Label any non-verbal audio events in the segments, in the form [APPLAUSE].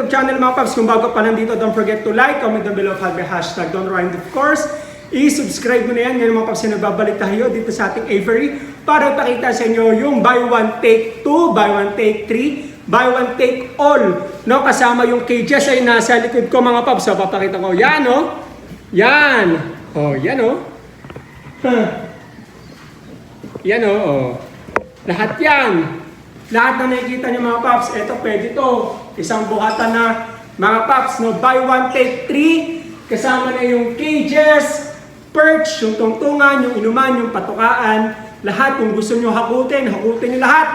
YouTube channel mga paps. Kung bago pa lang dito, don't forget to like, comment down below, have hashtag Don Ryan. Of course, i-subscribe mo na yan. Ngayon mga paps, na nagbabalik tayo dito sa ating Avery para ipakita sa inyo yung buy one, take two, buy one, take three, buy one, take all. No, kasama yung cages ay nasa likod ko mga paps. So, papakita ko. Yan, oh. Yan. Oh, yan, oh. Huh. Yan, oh. oh. Lahat yan. Lahat na nakikita niyo mga paps, eto pwede to. Isang buhatan na mga paps, no? Buy one, take three. Kasama na yung cages, perch, yung tungtungan, yung inuman, yung patukaan. Lahat, kung gusto nyo hakutin, hakutin nyo lahat.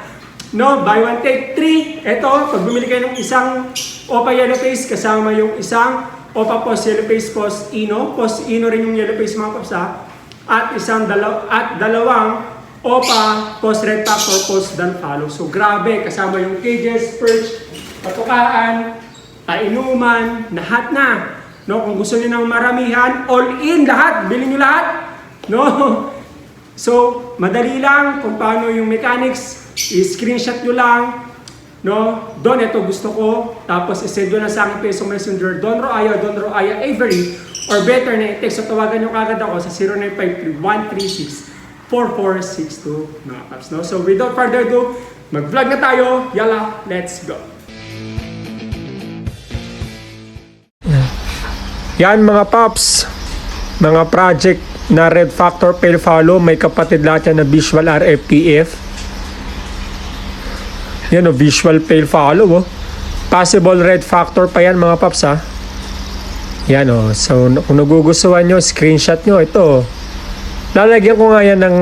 [LAUGHS] no, buy one, take three. Eto, pag bumili kayo ng isang Opa Yellow Face, kasama yung isang Opa Post Yellow Face Post Ino. Post Ino rin yung Yellow Face mga paps ha. At isang dalaw at dalawang Opa, post red factor, post dan follow. So grabe, kasama yung cages, perch, patukaan, painuman, lahat na. No, kung gusto niyo ng maramihan, all in lahat, bilhin niyo lahat. No? [LAUGHS] So, madali lang kung paano yung mechanics, i-screenshot nyo lang. No? Don, ito gusto ko. Tapos, isend lang sa aking Facebook Messenger, Don Roaya, Don Roaya Avery. Or better na i-text o tawagan nyo kagad ako sa 0953 4462 mga paps. No? So without further ado, mag-vlog na tayo. Yala, let's go! Yan mga paps, mga project na Red Factor Pale Follow, may kapatid lahat yan na Visual RFPF. Yan o, Visual Pale Follow oh. Possible Red Factor pa yan mga paps ha. Yan o, so kung nagugustuhan nyo, screenshot nyo, ito Lalagyan ko nga yan ng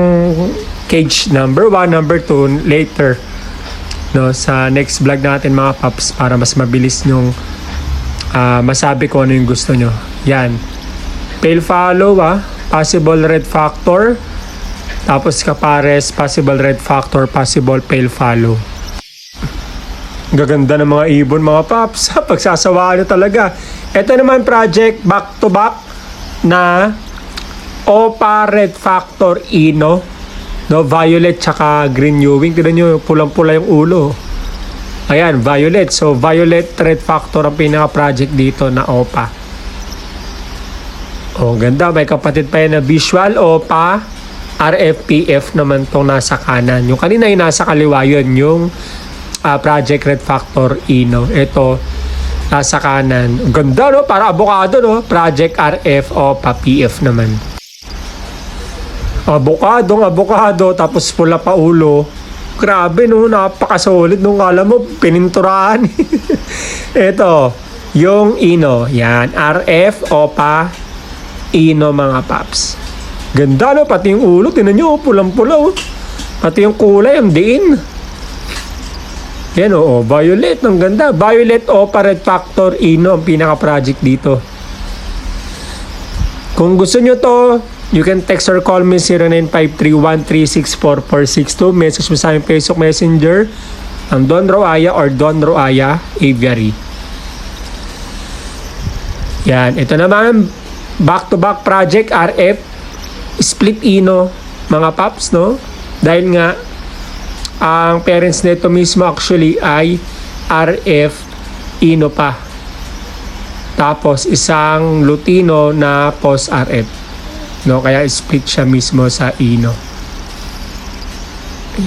cage number 1, number 2 later no sa next vlog natin mga paps para mas mabilis nyong ah, masabi ko ano yung gusto nyo. Yan. Pale follow ah. Possible red factor. Tapos kapares, possible red factor, possible pale follow. Gaganda ng mga ibon mga paps. [LAUGHS] Pagsasawaan nyo talaga. Ito naman project back to back na Opa Red Factor Ino. No, violet tsaka green Ewing. Tignan nyo, pulang-pula yung ulo. Ayan, violet. So, violet red factor ang pinaka-project dito na OPA. Oh, ganda. May kapatid pa yan na visual OPA. RFPF naman tong nasa kanan. Yung kanina yung nasa kaliwa yun, yung ah, project red factor Ino. Ito, nasa kanan. Ganda no? Para avocado no? Project RF OPA PF naman. Avocado, avocado, tapos pula pa ulo. Grabe no, napakasolid nung alam mo, pininturahan. [LAUGHS] Ito, yung Ino. Yan, RF, OPA, Ino mga paps. Ganda no, pati yung ulo, tinan nyo, pulang-pula oh. Pati yung kulay, ang diin. Yan oo, violet, ang ganda. Violet OPA Red Factor Ino ang pinaka-project dito. Kung gusto nyo to, you can text or call me 0953-1364462. Message mo sa aming Facebook Messenger ang Don Roaya or Don Roaya Aviary. Yan. Ito naman, back-to-back project RF split ino mga paps no dahil nga ang parents nito mismo actually ay RF ino pa tapos isang Lutino na post RF. No, kaya split siya mismo sa Ino.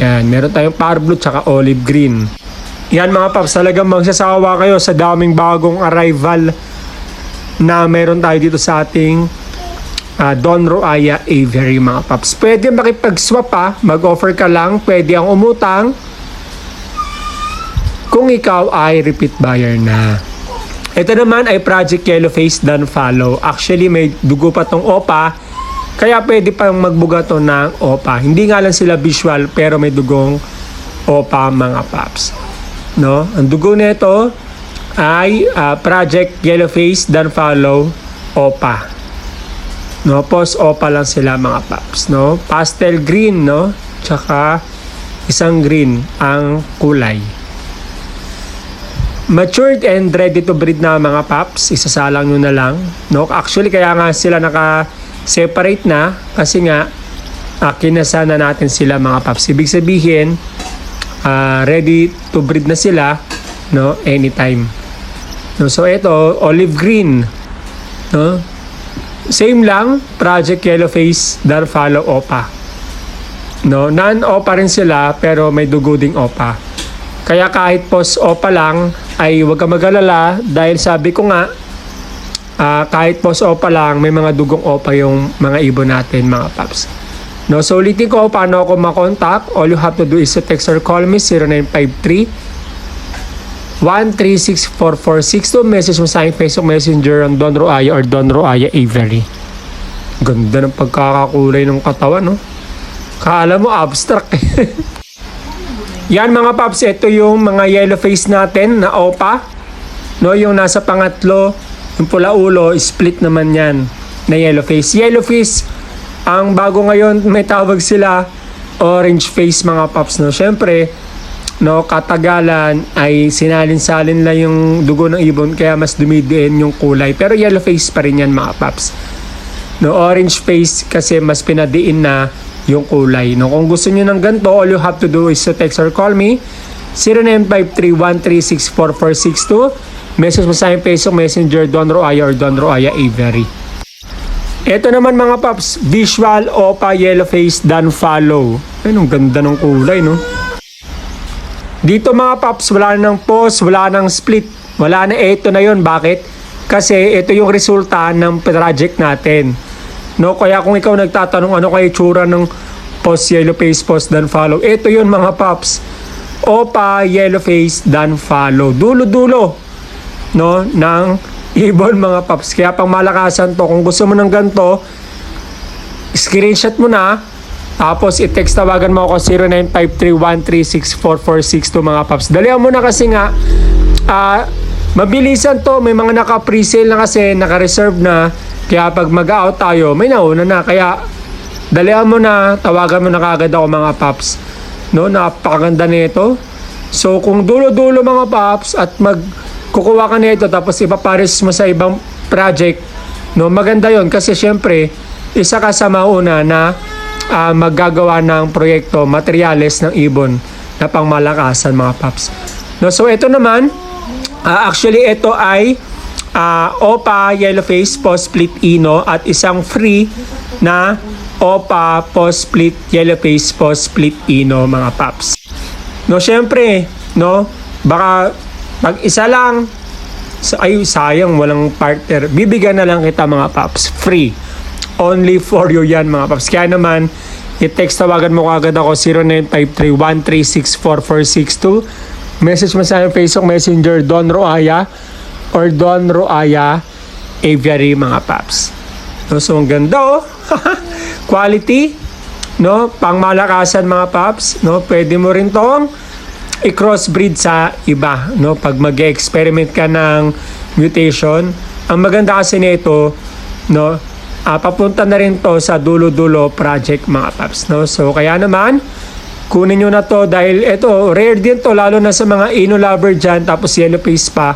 Yan, meron tayong power blue tsaka olive green. Yan mga paps, talagang magsasawa kayo sa daming bagong arrival na meron tayo dito sa ating ah, Don Roaya Avery mga paps. Pwede makipag-swap ha, mag-offer ka lang, pwede ang umutang kung ikaw ay repeat buyer na. Ito naman ay Project Yellowface Done Follow. Actually, may dugo pa tong OPA. Kaya pwede pang magbuga to ng OPA. Hindi nga lang sila visual, pero may dugong OPA mga paps. No? Ang dugo nito ay ah, Project Yellowface Done Follow OPA. No, post OPA lang sila mga paps, no? Pastel green, no? Tsaka isang green ang kulay. Matured and ready to breed na mga paps, isasalang nyo na lang. No? Actually, kaya nga sila naka-separate na kasi nga uh, kinasa na natin sila mga paps. Ibig sabihin, ah, ready to breed na sila no? anytime. No, so ito, olive green. No? Same lang, Project Yellowface, Darfalo Opa. No, non-OPA rin sila pero may dugo OPA. Kaya kahit post OPA lang ay huwag ka mag-alala dahil sabi ko nga ah, kahit post OPA lang may mga dugong OPA yung mga ibon natin mga paps. No, so ulitin ko paano ako makontak. All you have to do is to text or call me 0953 1364462 message mo sa aking Facebook Messenger ang Don Roaya or Don Roaya Avery. Ganda ng pagkakakulay ng katawan, no? Kala mo abstract eh. [LAUGHS] Yan mga paps, ito yung mga yellow face natin na opa. No, yung nasa pangatlo, yung pula ulo, split naman yan na yellow face. Yellow face, ang bago ngayon, may tawag sila orange face mga paps. No, syempre, no, katagalan ay sinalin-salin lang yung dugo ng ibon kaya mas dumidiin yung kulay. Pero yellow face pa rin yan mga paps. No, orange face kasi mas pinadiin na yung kulay. No, kung gusto niyo ng ganito, all you have to do is to text or call me 0953-136-4462. Message mo sa aking Facebook Messenger Don Roaya or Don Roaya Avery. Ito naman mga paps, visual opa yellow face done follow. Ay, ang ganda ng kulay, no? Dito mga paps, wala nang pause, wala nang split. Wala na ito na yon Bakit? Kasi ito yung resulta ng project natin. No, kaya kung ikaw nagtatanong ano kaya itsura ng post yellow face post dan follow. Ito yun mga paps. Opa yellow face dan follow. Dulo-dulo no ng ibon mga paps. Kaya pang malakasan to kung gusto mo ng ganto, screenshot mo na tapos i-text tawagan mo ako 0953-136-4462 mga paps. Dalihan mo na kasi nga ah, mabilisan to. May mga naka-presale na kasi, naka-reserve na. Kaya pag mag-out tayo, may nauna na. Kaya dalihan mo na, tawagan mo na kagad ako mga paps. No, napakaganda nito. So kung dulo-dulo mga paps at mag kukuha ka nito tapos ipapares mo sa ibang project, no, maganda 'yon kasi syempre isa ka sa mauna na ah, maggagawa ng proyekto, materyales ng ibon na pangmalakasan mga paps. No, so ito naman, ah, actually ito ay ah, OPA Yellow Face Post Split Ino at isang free na OPA Post Split Yellow Face Post Split Ino mga paps. No, syempre, no, baka pag isa lang, sa ay sayang walang partner. Bibigyan na lang kita mga paps, free. Only for you yan mga paps. Kaya naman, i-text tawagan mo kagad ako 0953-136-4462. Message mo sa aking Facebook Messenger Don Roaya or Don Roaya Aviary mga paps. No, so ang ganda oh. [LAUGHS] Quality, no? Pangmalakasan mga paps, no? Pwede mo rin tong i-crossbreed sa iba, no? Pag mag-experiment ka ng mutation, ang maganda kasi nito, no? ah, papunta na rin to sa dulo-dulo project mga paps, no? So kaya naman, kunin nyo na to dahil ito, rare din to, lalo na sa mga ino lover dyan, tapos yellow face pa.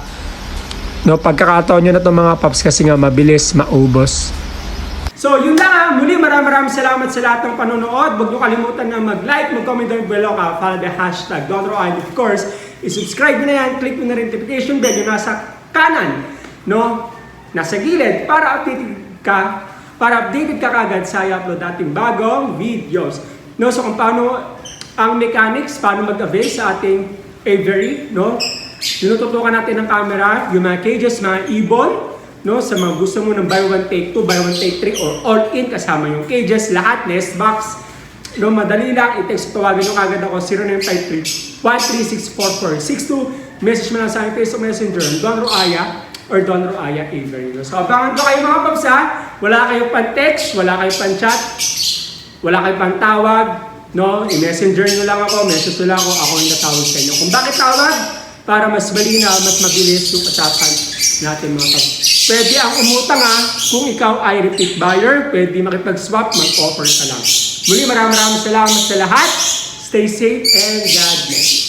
No, pagkakataon nyo na to mga paps kasi nga mabilis maubos. So, yun lang ha. Muli, maraming maraming salamat sa lahat ng panonood. Huwag niyo kalimutan na mag-like, mag-comment down below ka. Follow the hashtag Donro and of course, i-subscribe na yan. Click mo na rin notification bell yung nasa kanan, no? Nasa gilid para updated ka para updated ka kagad sa i-upload nating bagong videos. No, so kung paano ang mechanics, paano mag-avail sa ating Avery, no? Tinututukan natin ng camera, yung mga cages, mga ibon, no? Sa mga gusto mo ng buy one take two, buy one take three, or all in kasama yung cages, lahat, nest box. No, madali lang, i-text tawagan nyo kagad ako 0953 1364462 Message mo lang sa aking Facebook Messenger, Don Roaya or Don Roaya Avery. So, abangan ko kayo mga paps ha. Wala kayong pan-text, wala kayong pan-chat, wala kayong pan-tawag, no? I-messenger nyo lang ako, message nyo lang ako, ako yung natawag sa inyo. Kung bakit tawag? Para mas malinaw, mas mabilis yung usapan natin mga paps. Pwede ang umutang ha, kung ikaw ay repeat buyer, pwede makipag-swap, mag-offer ka lang. Muli, maraming maraming salamat sa lahat. Stay safe and God bless.